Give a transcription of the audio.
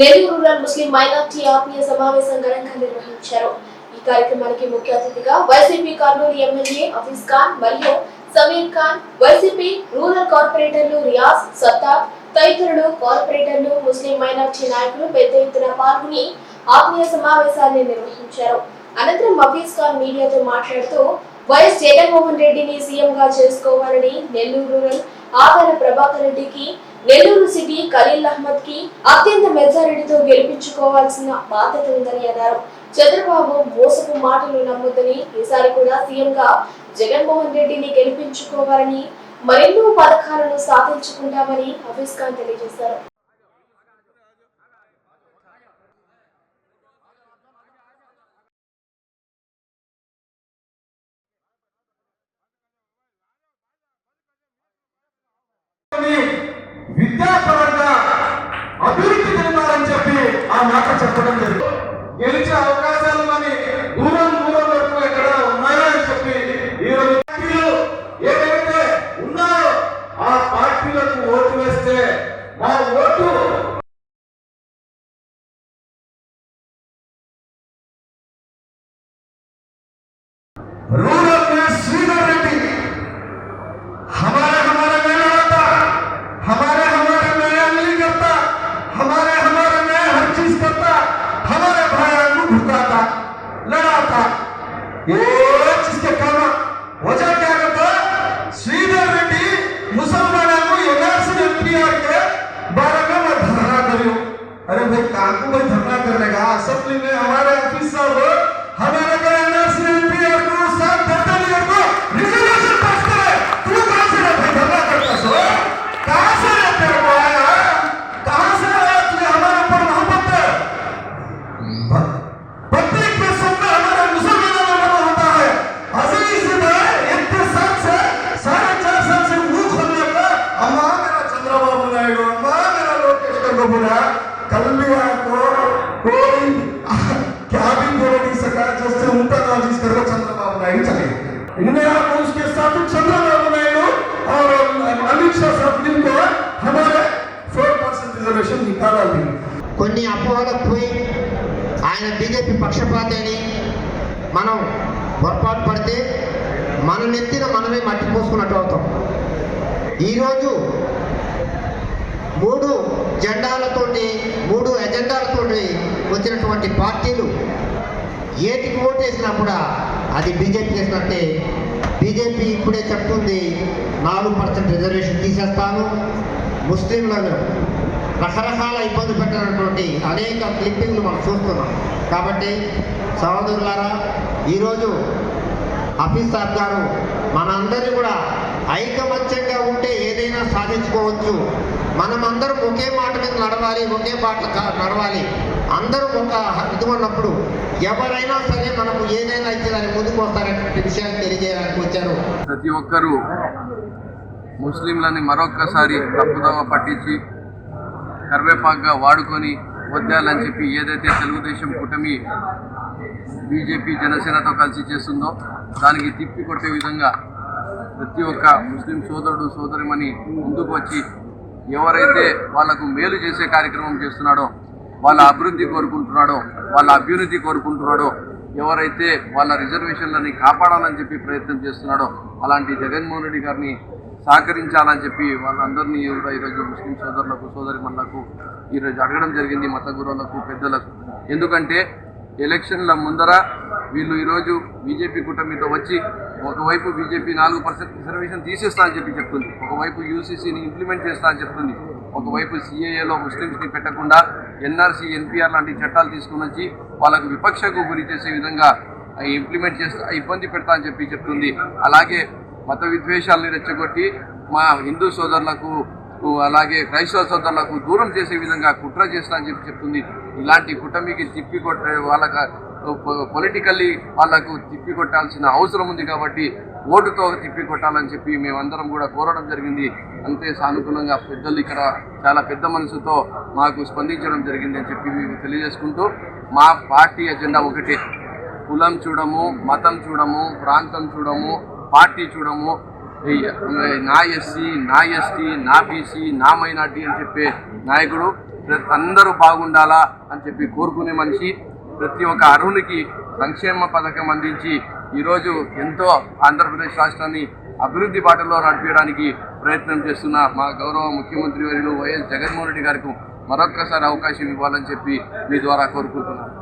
Nellore rural ముస్లిం minority ఆత్మీయ సమావేశం ఘనంగా నిర్వహించారు. ఈ కార్యక్రమానికి ముఖ్య అతిథిగా వైసీపీ కర్నూలు ఎమ్మెల్యే హఫీజ్ ఖాన్ మరియు సమీర్ ఖాన్ వైసీపీ రూరల్ కార్పొరేటర్లు రియాజ్ సత్తార్ తదితరులు కార్పొరేటర్లు ముస్లిం మైనార్టీ నాయకులు పెద్ద ఎత్తున పాల్గొని ఆత్మీయ సమావేశాన్ని నిర్వహించారు. అనంతరం అఫీజ్ ఖాన్ మీడియాతో మాట్లాడుతూ వైఎస్ జగన్మోహన్ రెడ్డిని సీఎం గా చేసుకోవాలని నెల్లూరు రూరల్ ఆదాల ప్రభాకర్ రెడ్డికి నెల్లూరు సిటీ ఖలీల్ అహ్మద్కి అత్యంత మెజారిటీతో గెలిపించుకోవాల్సిన బాధ్యత ఉందని అన్నారు. చంద్రబాబు మోసపు మాటలు నమ్మొద్దని ఈసారి కూడా సీఎంగా జగన్మోహన్ రెడ్డిని గెలిపించుకోవాలని మరెన్నో పథకాలను సాధించుకుంటామని హఫీజ్ ఖాన్ తెలియజేశారు. విద్యాపరంగా అభివృద్ధి చెందాలని చెప్పి ఆ మాట చెప్పడం జరిగింది. గెలిచే అవకాశాలు అని దూరం దూరం వరకు ఎక్కడ ఉన్నాయో అని చెప్పి ఈరోజు పార్టీలు ఏవైతే ఉన్నాయో ఆ పార్టీలకు ఓటు వేస్తే మా ఓటు రూల్ కొన్ని అపోహలకు పోయి ఆయన బీజేపీ పక్షపాతని మనం పొరపాటు పడితే మన నెత్తిన మనమే మట్టి పోసుకున్నట్టు అవుతాం. ఈరోజు మూడు జెండాలతోటి మూడు ఎజెండాలతోటి వచ్చినటువంటి పార్టీలు ఏటికి ఓటు వేసినా కూడా అది బీజేపీ చేసినట్టే. బీజేపీ ఇప్పుడే చెప్తుంది నాలుగు పర్సెంట్ రిజర్వేషన్ తీసేస్తాను ముస్లింలను రకరకాల ఇబ్బంది పెట్టినటువంటి అనేక క్లిప్పింగ్లు మనం చూస్తున్నాం. కాబట్టి సహోదరులారా ఈరోజు హఫీజ్ సాబ్ గారు మనందరినీ కూడా ఐకమత్యంగా ఉంటే ఏదైనా సాధించుకోవచ్చు. మనం ఒకే మాట మీద నడవాలి ఒకే పాట నడవాలి. అందరూ ఒక ఇది ఉన్నప్పుడు ఎవరైనా సరే మనకు ఏదైనా ఇచ్చి దాన్ని ముందుకు వస్తారనే విషయాన్ని తెలియజేయడానికి వచ్చారు. ప్రతి ఒక్కరూ ముస్లింలని మరొక్కసారి తప్పుదోవ పట్టించి కరివేపాకుగా వాడుకొని వద్దాలని చెప్పి ఏదైతే తెలుగుదేశం కూటమి బీజేపీ జనసేనతో కలిసి చేస్తుందో దానికి తిప్పి కొట్టే విధంగా ప్రతి ఒక్క ముస్లిం సోదరుడు సోదరిమని ముందుకు వచ్చి ఎవరైతే వాళ్ళకు మేలు చేసే కార్యక్రమం చేస్తున్నాడో వాళ్ళ అభివృద్ధి కోరుకుంటున్నాడో వాళ్ళ అభ్యున్నతి కోరుకుంటున్నాడో ఎవరైతే వాళ్ళ రిజర్వేషన్లని కాపాడాలని చెప్పి ప్రయత్నం చేస్తున్నాడో అలాంటి జగన్మోహన్ రెడ్డి గారిని సహకరించాలని చెప్పి వాళ్ళందరినీ కూడా ఈరోజు ముస్లిం సోదరులకు సోదరిమణులకు ఈరోజు అడగడం జరిగింది మత గురువులకు పెద్దలకు. ఎందుకంటే ఎలక్షన్ల ముందర వీళ్ళు ఈరోజు బీజేపీ కూటమితో వచ్చి ఒకవైపు బీజేపీ నాలుగు పర్సెంట్ రిజర్వేషన్ తీసేస్తా అని చెప్పి చెప్తుంది ఒకవైపు యూసీసీని ఇంప్లిమెంట్ చేస్తా అని చెప్తుంది ఒకవైపు సిఏఏలో ముస్లిమ్స్ని పెట్టకుండా ఎన్ఆర్సీ ఎన్పిఆర్ లాంటి చట్టాలు తీసుకుని వచ్చి వాళ్ళకు విపక్షకు గురి చేసే విధంగా అవి ఇంప్లిమెంట్ చేస్తా ఇబ్బంది పెడతా అని చెప్పి చెప్తుంది. అలాగే మత విద్వేషాలని రెచ్చగొట్టి మా హిందూ సోదరులకు అలాగే క్రైస్తవ సోదరులకు దూరం చేసే విధంగా కుట్ర చేస్తా అని చెప్పి చెప్తుంది. ఇలాంటి కుటుంబీకి తిప్పి కొట్టే వాళ్ళకి పొలిటికల్లీ వాళ్ళకు తిప్పి కొట్టాల్సిన అవసరం ఉంది కాబట్టి ఓటుతో తిప్పి కొట్టాలని చెప్పి మేమందరం కూడా కోరడం జరిగింది. అంతే సానుకూలంగా పెద్దలు ఇక్కడ చాలా పెద్ద మనసుతో మాకు స్పందించడం జరిగింది అని చెప్పి మీకు తెలియజేసుకుంటూ మా పార్టీ ఎజెండా ఒకటే. కులం చూడము మతం చూడము ప్రాంతం చూడము పార్టీ చూడము. నా ఎస్సీ నా ఎస్టీ నా బీసీ నా మైనార్టీ అని చెప్పే నాయకుడు ప్రతి అందరూ బాగుండాలా అని చెప్పి కోరుకునే మనిషి ప్రతి ఒక్క అర్హునికి సంక్షేమ పథకం అందించి ఈరోజు ఎంతో ఆంధ్రప్రదేశ్ రాష్ట్రాన్ని అభివృద్ధి బాటలో నడిపించడానికి ప్రయత్నం చేస్తున్న మా గౌరవ ముఖ్యమంత్రి వర్యులు వైఎస్ జగన్మోహన్ రెడ్డి గారికి మరొక్కసారి అవకాశం ఇవ్వాలని చెప్పి మీ ద్వారా కోరుకుంటున్నాను.